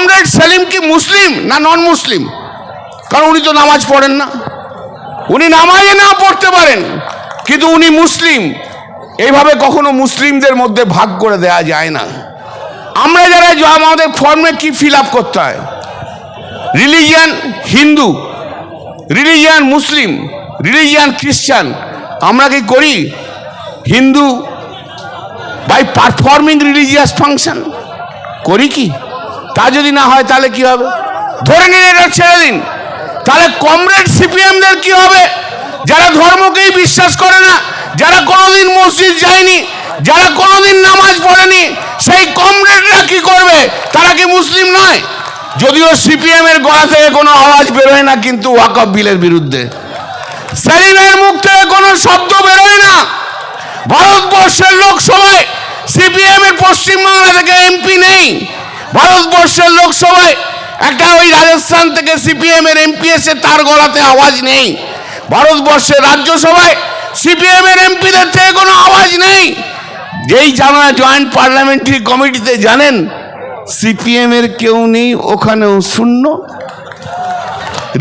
Comrade Selim কি মুসলিম না নন মুসলিম কারণ উনি তো নামাজ পড়েন না। উনি নামাজে না পড়তে পারেন, কিন্তু উনি মুসলিম। এইভাবে কখনো মুসলিমদের মধ্যে ভাগ করে দেয়া যায় না। আমরা যারা আমাদের ফর্মে কি ফিল আপ করতে হয়? Religion Hindu religion Muslim religion খ্রিস্টান আমরা কি করি? Hindu by performing religious function করি কি? তা যদি না হয় তাহলে কি হবে? ধরে নিন এটা ছেড়ে দিন। তাহলে কমরেড সিপিএমদের কি হবে? যারা ধর্মকেই বিশ্বাস করে না, যারা কোনোদিন মসজিদ যায়নি, যারা কোনোদিন নামাজ পড়েনি, সেই কমরেডরা কি করবে? তারা কি মুসলিম নয়? যদিও সিপিএম এর গলা থেকে কোনো আওয়াজ বেরোয় না, কিন্তু ওয়াকফ বিলের বিরুদ্ধে। সেলিমের মুখ থেকে কোনো শব্দ বেরোয় না। ভারতবর্ষের লোকসভায় সিপিএম এর পশ্চিমবাংলা থেকে এমপি নেই। ভারতবর্ষের লোকসভায় একটা ওই রাজস্থান থেকে সিপিএম এর এমপি এসে তার গলাতে আওয়াজ নেই। ভারতবর্ষের রাজ্যসভায় সিপিএম এর এমপিদের থেকে কোনো আওয়াজ নেই। যেই জানা জয়েন্ট পার্লামেন্টারি কমিটিতে জানেন সিপিএম এর কেউ নেই, ওখানেও শূন্য।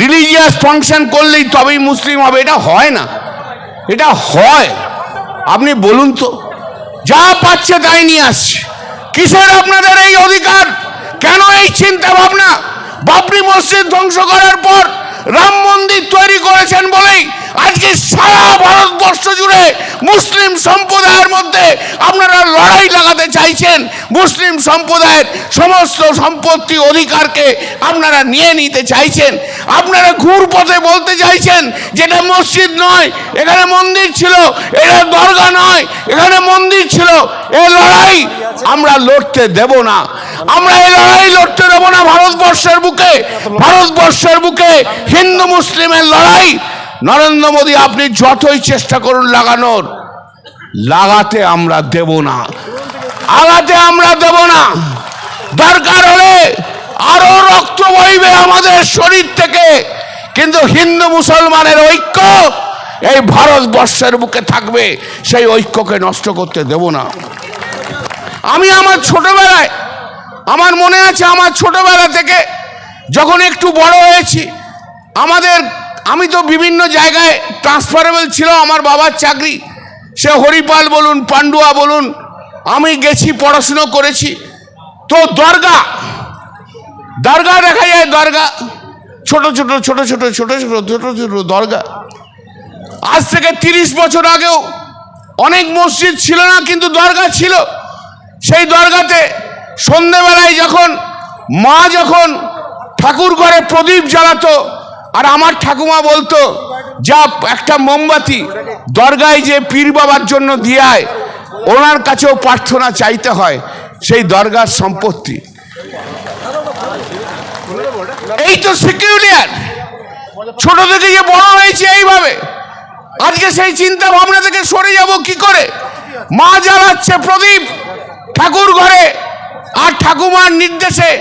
রিলিজিয়াস ফাংশন করলেই তবেই মুসলিম হবে, এটা হয় না। এটা হয়। আপনি বলুন তো, যা পাচ্ছে তাই নিয়ে আসছে। কিসের আপনাদের এই অধিকার কেন এই চিন্তা ভাবনা বাবরি মসজিদ ধ্বংস করার পর রাম মন্দির তৈরি করেছেন বলেই আজকে সারা ভারতবর্ষ জুড়ে মুসলিম সম্প্রদায়ের মধ্যে আপনারা লড়াই লাগাতে চাইছেন। মুসলিম সম্প্রদায়ের সমস্ত সম্পত্তি অধিকারকে আপনারা নিয়ে নিতে চাইছেন। আপনারা ঘুর পথে বলতে চাইছেন যেটা মসজিদ নয়, এখানে মন্দির ছিল, এটা দরগা নয়, এখানে মন্দির ছিল, এ লড়াই আমরা লড়তে দেব না। আমরা এই লড়াই লড়তে দেবো না ভারতবর্ষের বুকে। ভারতবর্ষের বুকে হিন্দু মুসলিমের লড়াই। নরেন্দ্র মোদী, আপনি যতই চেষ্টা করুন লাগানোর, লাগাতে আমরা দেব না। আগাতে আমরা দেব না। দরকার হলে আরও রক্ত বইবে আমাদের শরীর থেকে। কিন্তু হিন্দু মুসলমানের ঐক্য এই ভারতবর্ষের বুকে থাকবে। সেই ঐক্যকে নষ্ট করতে দেব না। আমি আমার ছোটবেলায় আমার মনে আছে আমার ছোটবেলা থেকে যখন একটু বড় হয়েছি, আমাদের, আমি তো বিভিন্ন জায়গায় ট্রান্সফারেবল ছিল, আমার বাবার চাকরি। সে হরিপাল বলুন, পান্ডুয়া বলুন, আমি গেছি, পড়াশুনো করেছি। তো দরগা দরগা দেখা যায়, দরগা। ছোট ছোট ছোট ছোট ছোট ছোট ছোট ছোট দরগা। আজ থেকে তিরিশ বছর আগেও অনেক মসজিদ ছিল না, কিন্তু দরগা ছিল। সেই দরগাতে সন্ধেবেলায় যখন, মা যখন ঠাকুর ঘরে প্রদীপ জ্বালাতো, আর আমার ঠাকুমা বলতো, যা একটা মোমবাতি দরগায় যে পীর বাবার জন্য দিয়ায় ওনার কাছেও প্রার্থনা চাইতে হয়, সেই দরগার সম্পত্তি। এই তো সিকিউরিয়ার ছোট থেকে যে বড় হয়েছে এইভাবে, আজকে সেই চিন্তা ভাবনা থেকে সরে যাব কি করে? মা জ্বালাচ্ছে প্রদীপ ঠাকুর ঘরে আর ঠাকুমার নির্দেশে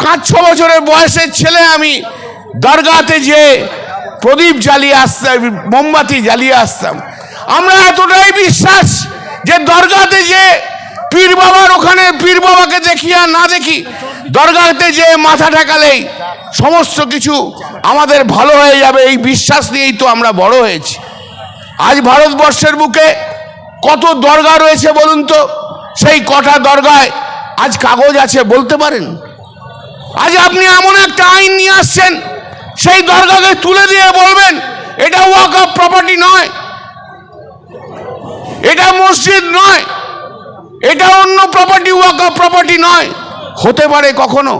পাঁচ, ছ বছরের বয়সের ছেলে আমি দরগাতে যে প্রদীপ জ্বালিয়ে আসতাম, মোমবাতি জ্বালিয়ে আসতাম। আমরা এতটাই বিশ্বাস যে দরগাতে যে পীর বাবার ওখানে, পীর বাবাকে দেখি আর না দেখি, দরগাতে যে মাথা ঠেকালেই সমস্ত কিছু আমাদের ভালো হয়ে যাবে, এই বিশ্বাস নিয়েই তো আমরা বড় হয়েছি। আজ ভারতবর্ষের বুকে কত দরগা রয়েছে বলুন তো? সেই কটা দরগায় আজ কাগজ আছে, বলতে পারেন? আজ আপনি এমন একটা আইন নিয়ে আসছেন, সেই দরগাকে তুলে দিয়ে বলবেন, এটা ওয়াক অফ প্রপার্টি নয়। এটা মসজিদ নয়। এটা অন্য প্রপার্টি ওয়াক অফ প্রপার্টি নয়। হতে পারে কখনো?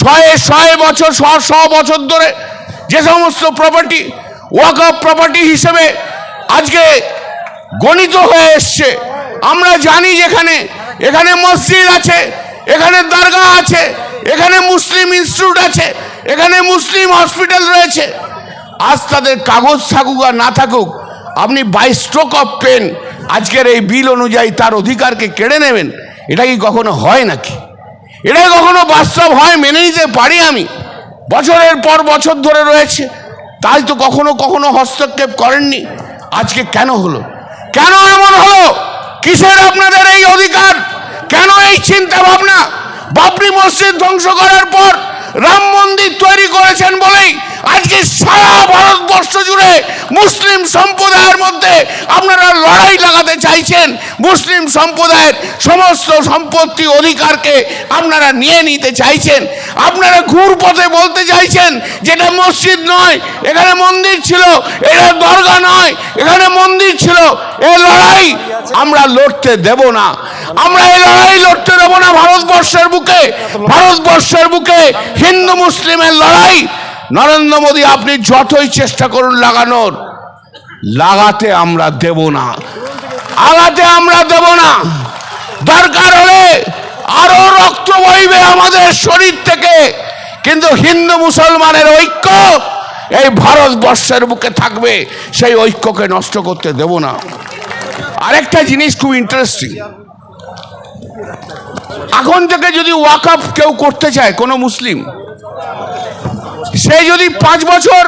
শয়ে শয়ে বছর, শ শ বছর ধরে যে সমস্ত প্রপার্টি ওয়াক অফ প্রপার্টি হিসেবে আজকে গণিত হয়ে এসছে। আমরা জানি যেখানে এখানে মসজিদ আছে, এখানে দরগা আছে, এখানে মুসলিম ইনস্টিটিউট আছে, এখানে মুসলিম হসপিটাল রয়েছে। আজ তাদের কাগজ থাকুক আর না থাকুক, আপনি বাই স্ট্রোক অফ পেন আজকের এই বিল অনুযায়ী তার অধিকারকে কেড়ে নেবেন, এটা কি কখনো হয় নাকি? এটা কখনো বাস্তব হয় মেনে নিতে পারি আমি? বছরের পর বছর ধরে রয়েছে, তাই তো কখনো কখনো হস্তক্ষেপ করেননি। আজকে কেন হলো? কেন এমন হলো? কিসের আপনাদের এই অধিকার? কেন এই চিন্তা ভাবনা বাবরি মসজিদ ধ্বংস করার পর রাম মন্দির তৈরি করে মধ্যে আপনারা লড়াই লাগাতে চাইছেন মুসলিম সম্প্রদায়ের সমস্ত সম্পত্তি অধিকারকে আপনারা নিয়ে নিতে চাইছেন। আপনারা ঘুর পথে বলতে চাইছেন যেটা মসজিদ নয়, এখানে মন্দির ছিল, এটা দরগা নয়, এখানে মন্দির ছিল এই লড়াই আমরা লড়তে দেব না। আমরা এই লড়াই লড়তে দেব না ভারতবর্ষের বুকে। ভারতবর্ষের বুকে হিন্দু মুসলিমের লড়াই। নরেন্দ্র মোদী, আপনি যতই চেষ্টা করুন লাগানোর লাগাতে আমরা দেব না। আগাতে আমরা দেব না। দরকার হলে আরও রক্ত বইবে আমাদের শরীর থেকে। কিন্তু হিন্দু মুসলমানের ঐক্য এই ভারতবর্ষের বুকে থাকবে, সেই ঐক্যকে নষ্ট করতে দেব না। আরেকটা জিনিস খুব ইন্টারেস্টিং এখন থেকে যদি ওয়াকআপ কেউ করতে চায়, কোনো মুসলিম, সে যদি পাঁচ বছর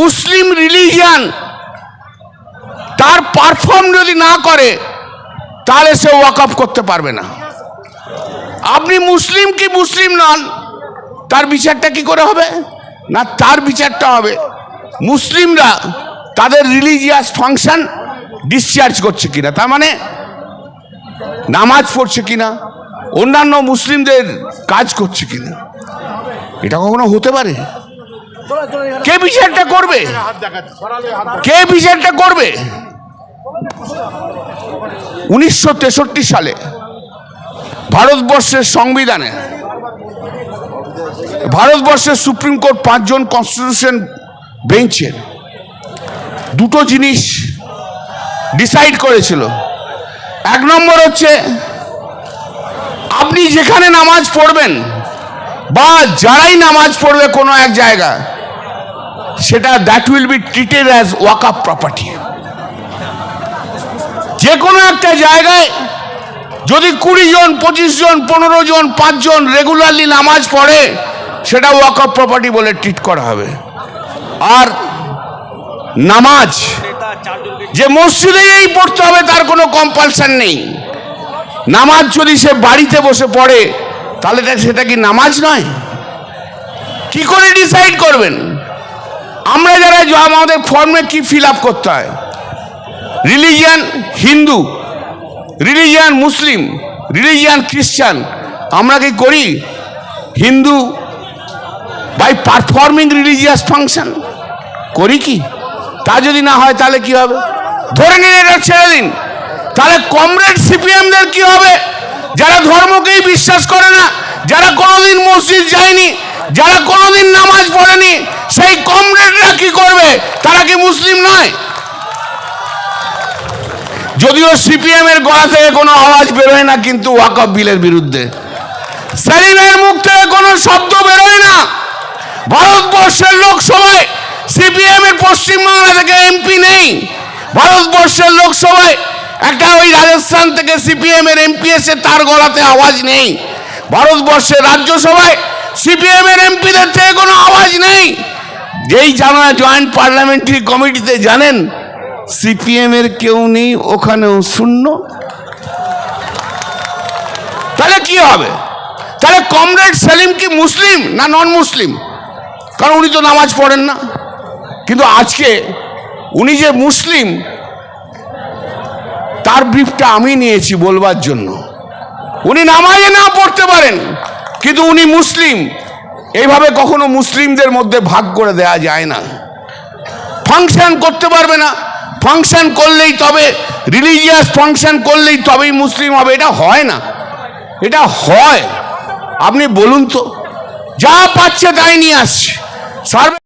মুসলিম রিলিজিয়ান, তার পারফর্ম যদি না করে, তাহলে সে ওয়াকআপ করতে পারবে না। আপনি মুসলিম কি মুসলিম নন, তার বিচারটা কি করে হবে? না, তার বিচারটা হবে। মুসলিমরা তাদের রিলিজিয়াস ফাংশন ডিসচার্জ করছে কিনা, তার মানে নামাজ পড়ছে কিনা, অন্যান্য মুসলিমদের কাজ করছে কিনা, এটা কখনো হতে পারে? কে বিচারটা করবে? কে বিচারটা করবে? উনিশশো তেষট্টি সালে ভারতবর্ষের সংবিধানে, ভারতবর্ষের সুপ্রিম কোর্ট পাঁচজন কনস্টিটিউশন বেঞ্চের দুটো জিনিস ডিসাইড করেছিল। এক নম্বর হচ্ছে, আপনি যেখানে নামাজ পড়বেন বা যারাই নামাজ পড়বে কোনো এক জায়গায় সেটা that will be treated as waqf property যে কোনো একটা জায়গায় যদি কুড়ি জন, পঁচিশ জন, পনেরো জন পাঁচজন রেগুলারলি নামাজ পড়ে, সেটা ওয়াক আপ প্রপার্টি বলে ট্রিট করা হবে। আর নামাজ, যে মসজিদেই পড়তে হবে, তার কোনো কম্পালশন নেই। নামাজ যদি সে বাড়িতে বসে পড়ে, তাহলে সেটা কি নামাজ নয়? কি করে ডিসাইড করবেন? আমরা যারা আমাদের ফর্মে কি ফিল আপ করতে হয়? Religion Hindu religion Muslim religion খ্রিস্টান আমরা কি করি? Hindu by performing religious function করি কি? তা যদি না হয় তাহলে কি হবে? ধরে নিন এটা ছেড়ে দিন। তাহলে কমরেড সিপিএমদের কি হবে? যারা ধর্মকেই বিশ্বাস করে না, যারা কোনোদিন মসজিদ যায়নি, যারা কোনোদিন নামাজ পড়েনি সেই কমরেডরা কি করবে? তারা কি মুসলিম নয়? যদিও সিপিএম এর গলা থেকে কোনো আওয়াজ বেরোয় না, কিন্তু ওয়াকফ বিলের বিরুদ্ধে। সেলিমের মুখ থেকে কোনো শব্দ বেরোয় না। ভারতবর্ষের লোকসভায় সিপিএম এর পশ্চিমবাংলা থেকে এমপি নেই। ভারতবর্ষের লোকসভায় একটা ওই রাজস্থান থেকে সিপিএম এর এমপি এসে তার গলাতে আওয়াজ নেই। ভারতবর্ষের রাজ্যসভায় সিপিএম এর এমপিদের থেকে কোনো আওয়াজ নেই। যেই জানা জয়েন্ট পার্লামেন্টারি কমিটিতে জানেন, সিপিএম এর কেউ নেই, ওখানেও শূন্য। তাহলে কি হবে? তাহলে কমরেড সেলিম কি মুসলিম না নন মুসলিম কারণ উনি তো নামাজ পড়েন না। কিন্তু আজকে উনি যে মুসলিম, তার ব্রিফটা আমি নিয়েছি বলবার জন্য। উনি নামাজে না পড়তে পারেন, কিন্তু উনি মুসলিম। এইভাবে কখনো মুসলিমদের মধ্যে ভাগ করে দেয়া যায় না। ফাংশন করতে পারবে না। ফাংশন করলেই তবে রিলিজিয়াস ফাংশন করলেই তবেই মুসলিম হবে। এটা হয় না। এটা হয়। আপনি বলুন তো। যা পাচ্ছে তাই নিয়ে আসছে। সার্ভে